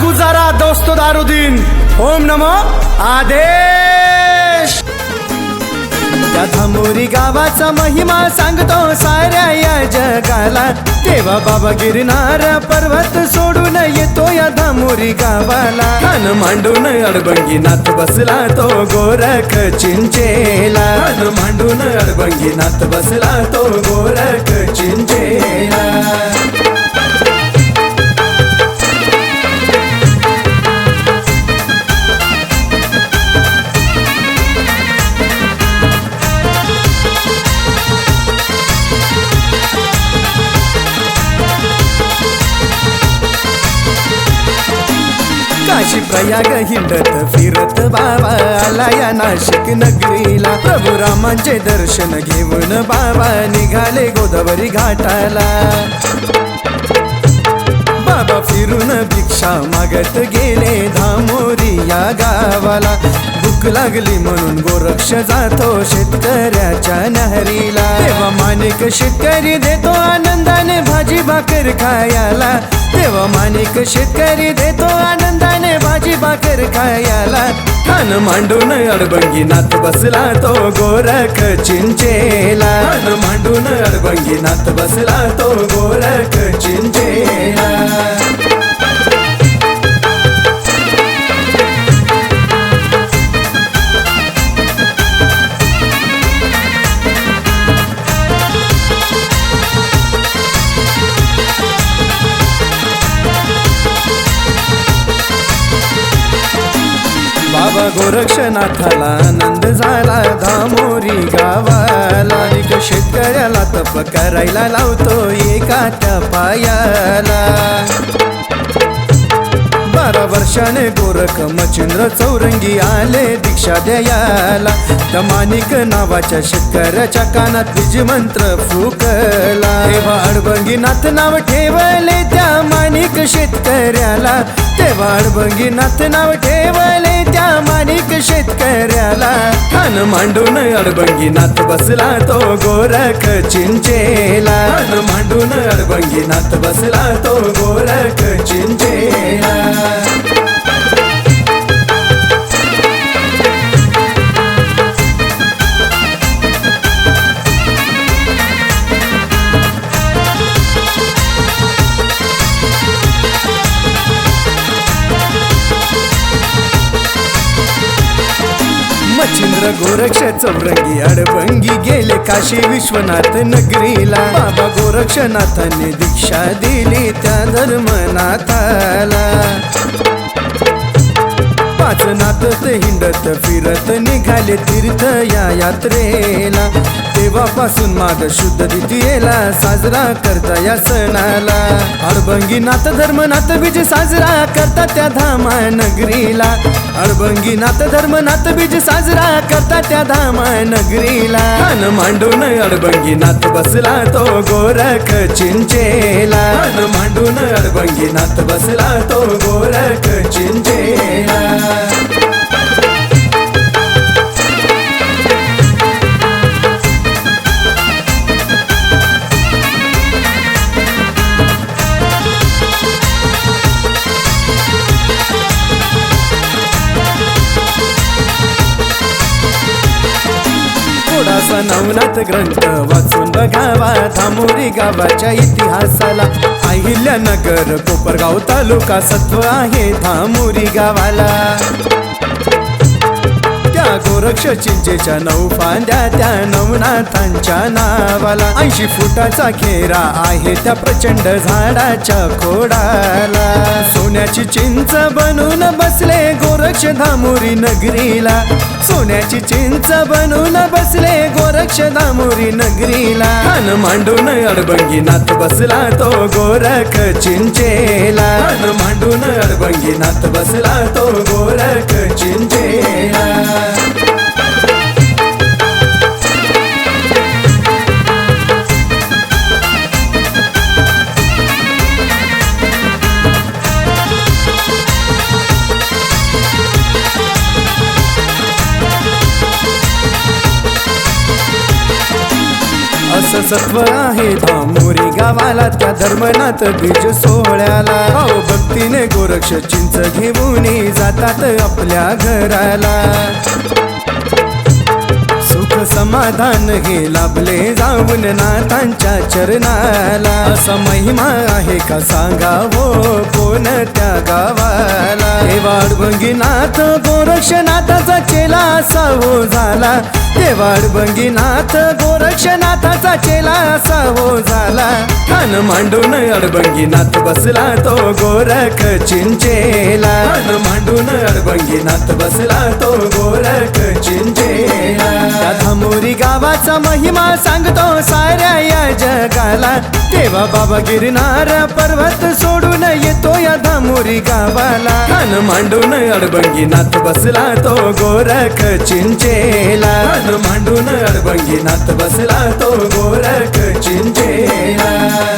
दारुद्दीन ओम नमो आदेश त्या धामोरी गावाचा महिमा सांगतो साऱ्या या जगाला तेव्हा बाबा गिरणार पर्वत सोडून येतो या धामोरी गावाला कान मांडून अडबंगीनाथ बसला तो गोरख चिंचेला खान मांडून अडबंगीनाथ बसला तो गोरख काशी प्रयाग हिंडत फिरत बाबा आला या नाशिक नगरीला. प्रभू रामांचे दर्शन घेऊन बाबा निघाले गोदावरी घाटाला. बाबा फिरून भिक्षा मागत गेले धामोरी या गावाला. भूक लागली म्हणून गोरक्ष जातो शेतकऱ्याच्या नहरीला. तेव्हा माणिक शेतकरी देतो आनंदाने भाजी भाकर खायला. तेव्हा मानिक शेतकरी देतो आनंदाने भाजी भाकर खायला. खान मांडून अडबंगी नाथ बसला तो गोरख चिंचेला. खान मांडून अडबंगी नाथ बसला तो गोरख चिंचेला. गोरक्षनाथाला आनंद झाला. धामोरी गावाला एक शेतकऱ्याला तप करायला लावतो एका त्या पायाला बारा वर्षाने गोरख मचिंद्र चौरंगी आले दीक्षा द्यायला. त्या नावाच्या शेतकऱ्याच्या कानात बीज मंत्र फुकला. तेव्हा अडबंगीनाथ नाव ठेवले त्या माणिक शेतकऱ्याला. तेव्हा अडबंगीनाथ नाव ठेवले माणिक शेतकऱ्याला खान मांडून अडबंगीनाथ बसला तो गोरख चिंचेला. खान मांडून अडबंगीनाथ बसला तो गोरख चंद्र गोरक्ष चौरंगी अडबंगी गेले काशी विश्वनाथ नगरीला. बाबा गोरक्षनाथाने दीक्षा दिली त्या धर्मनाथाला. पाच नातत हिंडत फिरत निघाले तीर्थ या यात्रेला तेव्हापासून माग शुद्ध द्वितीयेला साजरा करता या सणाला. अडबंगीनाथ धर्मनाथ बीज साजरा करता त्या धामा नगरीला अडबंगीनाथ धर्मनाथ बीज साजरा करता त्या धामा नगरीला खान मांडून अडबंगीनाथ बसला तो गोरख चिंचेला. खान मांडून अडबंगीनाथ बसला तो गोरख थोडासा नवनाथ ग्रंथ वाचून बघावा धामोरी गावाच्या इतिहासाला. अहिल्यानगर कोपरगाव तालुका सत्व आहे धामोरी गावाला. गोरक्ष चिंचेच्या नऊ फांद्या त्या नवनाथांच्या नावाला. ऐंशी फुटाचा खेरा आहे त्या प्रचंड झाडाच्या खोडाला. सोन्याची चिंच बनून बसले गोरक्ष धामोरी नगरीला. सोन्याची चिंच बनून बसले गोरक्ष धामोरी नगरीला. खान मांडून अडबंगीनाथ बसला तो गोरख चिंचेला. खान मांडून अडबंगीनाथ बसला तो गोरख चिंचेला. सत्व आहे धामोरी गावाला. त्या धर्मनाथ बीज सोहळ्याला. हो भक्तीने गोरक्ष चिंच घेऊन जातात आपल्या घराला. समाधान हे लाभले जाऊन नाथांच्या चरणाला. असा महिमा आहे का सांगावो कोण त्या गावाला? हे वाडभंगीनाथ गोरक्षनाथाचा चेला असा हो झाला. हे वाडभंगीनाथ गोरक्षनाथाचा चेला असा हो झाला. खान मांडून अडबंगीनाथ बसला तो गोरख चिंचेला. खान मांडून अडबंगीनाथ बसला तो गोरख बाबाचा महिमा सांगतो साऱ्या या जगाला. तेव्हा बाबा गिरणार पर्वत सोडून येतो या धामोरी गावाला. हन मांडून अडबंगी नाथ बसला तो गोरख चिंचेला. हन मांडून अडबंगी नाथ बसला तो गोरख चिंचेला.